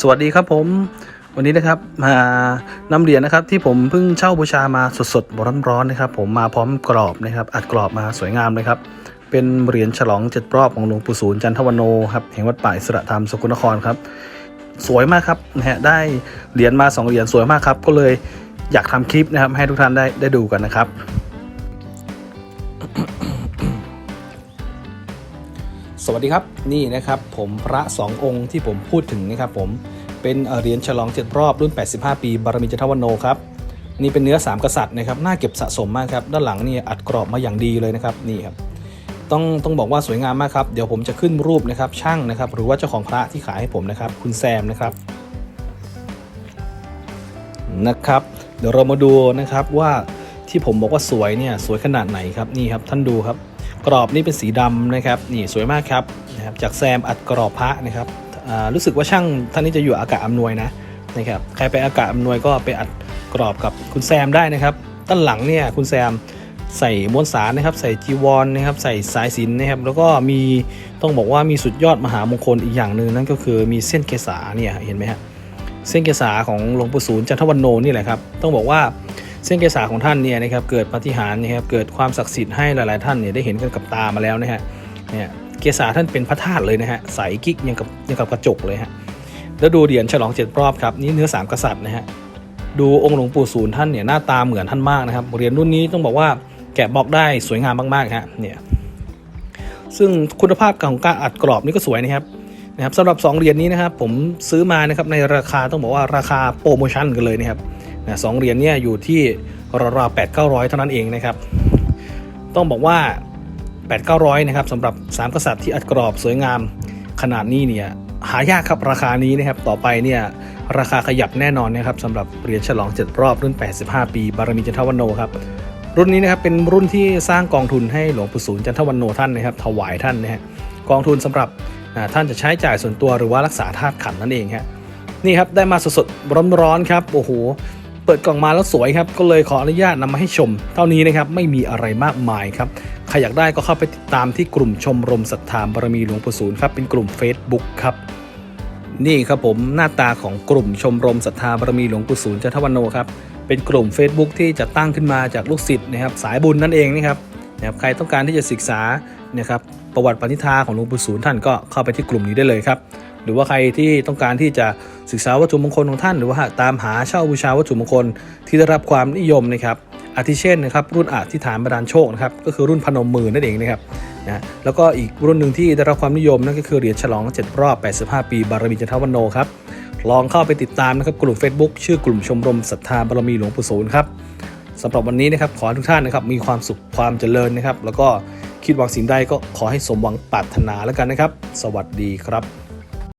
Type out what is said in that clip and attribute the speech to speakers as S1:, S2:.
S1: สวัสดีครับผม วันนี้นะครับมานำเหรียญนะครับที่ผมเพิ่งเช่าบูชามาสดๆร้อนๆนะครับ ผมมาพร้อมกรอบนะครับ อัดกรอบมาสวยงามเลยครับ เป็นเหรียญฉลองเจ็ดรอบของหลวงปู่ศูนย์จันทวโนครับแห่งวัดป่าสระธรรมสกลนครครับ สวยมากครับนะฮะได้เหรียญมาสองเหรียญสวยมากครับ ก็เลยอยากทำคลิปนะครับให้ทุกท่านได้ได้ดูกันนะครับ สวัสดีครับนี่นะครับผมพระสององค์ที่ผมพูดถึงนะครับผมเป็นเหรียญฉลอง7รอบรุ่น 85 ปี บารมีจันทวโนครับนี่เป็นเนื้อ 3 กษัตริย์นะครับน่าเก็บสะสมมากครับด้านหลังนี่อัดกรอบมาอย่างดีเลยนะครับนี่ครับต้องต้องบอกว่าสวยงามมากครับเดี๋ยวผมจะขึ้นรูปนะครับช่างนะครับ หรือว่าเจ้าของพระที่ขายให้ผมนะครับ คุณแซมนะครับนะครับ เดี๋ยวเรามาดูนะครับว่าที่ผมบอกว่าสวยเนี่ยสวยขนาดไหนครับนี่ครับท่านดูครับ กรอบนี่เป็นสีดำนะครับนี่สวยมากครับนะครับจากแซมอัดกรอบพระนะครับอ่ารู้สึกว่าช่างท่านนี้จะอยู่อากาศอำนวยนะนะครับใครไปอากาศอำนวยก็ไปอัดกรอบกับคุณแซมได้นะครับด้านหลังเนี่ยคุณแซมใส่ม้วลสารนะครับ ใส่จีวรนะครับ ใส่สายสินนะครับ แล้วก็มีต้องบอกว่ามีสุดยอดมหามงคลอีกอย่างหนึ่งนั่นก็คือมีเส้นเกษาเนี่ยเห็นไหมฮะเส้นเกษาของหลวงปู่ศูนย์จันทวันโนนี่แหละครับ ต้องบอกว่า เส้นเกษาของท่านเนี่ยนะครับเกิดปฏิหารนะครับเกิดความศักดิ์สิทธิ์ให้หลาย ๆ ท่านเนี่ยได้เห็นกันกับตามาแล้วนะฮะเนี่ยเกษาท่านเป็นพระธาตุเลยนะฮะใสกิ๊กยังกับยังกับกระจกเลยฮะแล้วดูเหรียญฉลองเจ็ดรอบครับนี่เนื้อสามกษัตริย์นะฮะดูองค์หลวงปู่ศูนย์ท่านเนี่ยหน้าตาเหมือนท่านมากนะครับเหรียญรุ่นนี้ต้องบอกว่าแกะบล็อกได้สวยงามมากๆฮะเนี่ยซึ่งคุณภาพของการอัดกรอบนี่ก็สวยนะครับนะครับสำหรับ 2 เหรียญนี้นะครับผมซื้อมานะครับในราคาต้องบอกว่าราคาโปรโมชั่นกันเลยนะครับ นะสองเหรียญเนี่ยอยู่ที่ราวๆแปดเก้าร้อยเท่านั้นเองนะครับ ต้องบอกว่า 8 9 0 0นะครับสำหรับ 3 กษัตริย์ที่อัดกรอบสวยงามขนาดนี้เนี่ยหายากครับราคานี้นะครับต่อไปเนี่ยราคาขยับแน่นอนนะครับสำหรับเหรียญฉลอง 7 รอบรุ่น 85 ปี บารมีจันทวันโนครับรุ่นนี้นะครับเป็นรุ่นที่สร้างกองทุนให้หลวงปู่ศูนย์จันทวันโนท่านนะครับถวายท่านนะฮะกองทุนสำหรับท่านจะใช้จ่ายส่วนตัวหรือว่ารักษาธาตุขันนั่นเองฮะนี่ครับได้มาสดๆร้อนๆครับโอ้โห เปิดกล่องมาแล้วสวยครับ ก็เลยขออนุญาตนำมาให้ชม เท่านี้นะครับไม่มีอะไรมากมายครับ ใครอยากได้ก็เข้าไปติดตามที่กลุ่มชมรมศรัทธาบารมีหลวงปู่ศูนย์ครับ เป็นกลุ่ม Facebook ครับนี่ครับผมหน้าตาของกลุ่มชมรมศรัทธาบารมีหลวงปู่ศูนย์จันทวันโนครับเป็นกลุ่ม Facebook ที่จะตั้งขึ้นมาจากลูกศิษย์นะครับสายบุญนั่นเองนะครับนะครับใครต้องการที่จะศึกษานะครับประวัติปณิธาของหลวงปู่ศูนย์ท่านก็เข้าไปที่กลุ่มนี้ได้เลยครับ หรือว่าใครที่ต้องการที่จะศึกษาวัตถุมงคลของท่าน หรือว่าตามหาเช่าบูชาวัตถุมงคลที่ได้รับความนิยมนะครับอาทิเช่นนะครับรุ่นอธิษฐานบรานโชคนะครับก็คือรุ่นพนมมือนั่นเองนะครับนะแล้วก็อีกรุ่นหนึ่งที่ได้รับความนิยมนั่นก็คือเหรียญฉลอง 7 รอบ 85 ปีบารมีจันทวันโนครับลองเข้าไปติดตามนะครับกลุ่ม Facebook ชื่อกลุ่มชมรมศรัทธาบารมีหลวงปู่ศูนย์ครับสำหรับวันนี้นะครับขอทุกท่านนะครับมีความสุขความเจริญนะครับ แล้วก็คิดหวังสิ่งใดก็ขอให้สมหวังปรารถนาแล้วกันนะครับ สวัสดีครับ